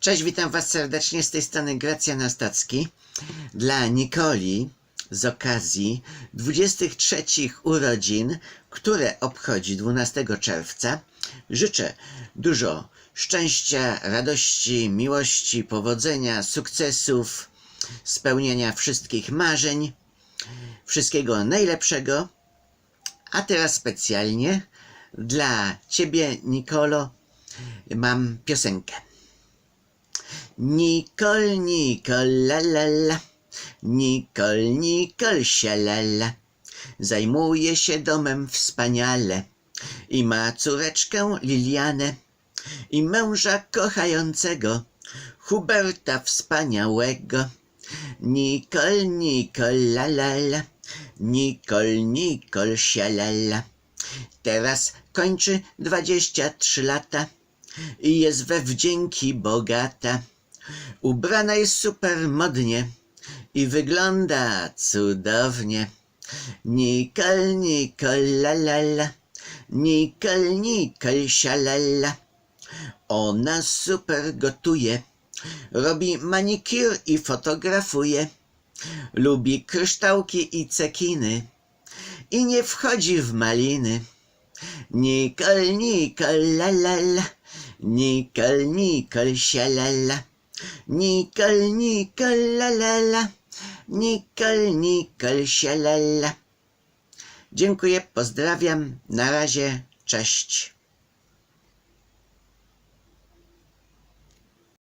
Cześć, witam Was serdecznie z tej strony Gracjan Stacki. Dla Nikoli z okazji 23 urodzin, które obchodzi 12 czerwca, życzę dużo szczęścia, radości, miłości, powodzenia, sukcesów, spełnienia wszystkich marzeń, wszystkiego najlepszego. A teraz specjalnie dla Ciebie, Nikolo, mam piosenkę. Nikol, Nikol, la la la. Nikol, Nikol. Zajmuje się domem wspaniale i ma córeczkę Lilianę i męża kochającego Huberta wspaniałego. Nikol, Nikol, la la la. Nikol, Nikol. Teraz kończy 23 lata i jest we wdzięki bogata. Ubrana jest super modnie i wygląda cudownie. Nikol, Nikol, la la la. Nikol, Nikol, sialala. Ona super gotuje, robi manikir i fotografuje. Lubi kryształki i cekiny i nie wchodzi w maliny. Nikol, Nikol, la la la. Nikol, Nikol, sialala. Nikol, Nikol, la la la. Nikol, Nikol, sialala. Dziękuję, pozdrawiam, na razie, cześć.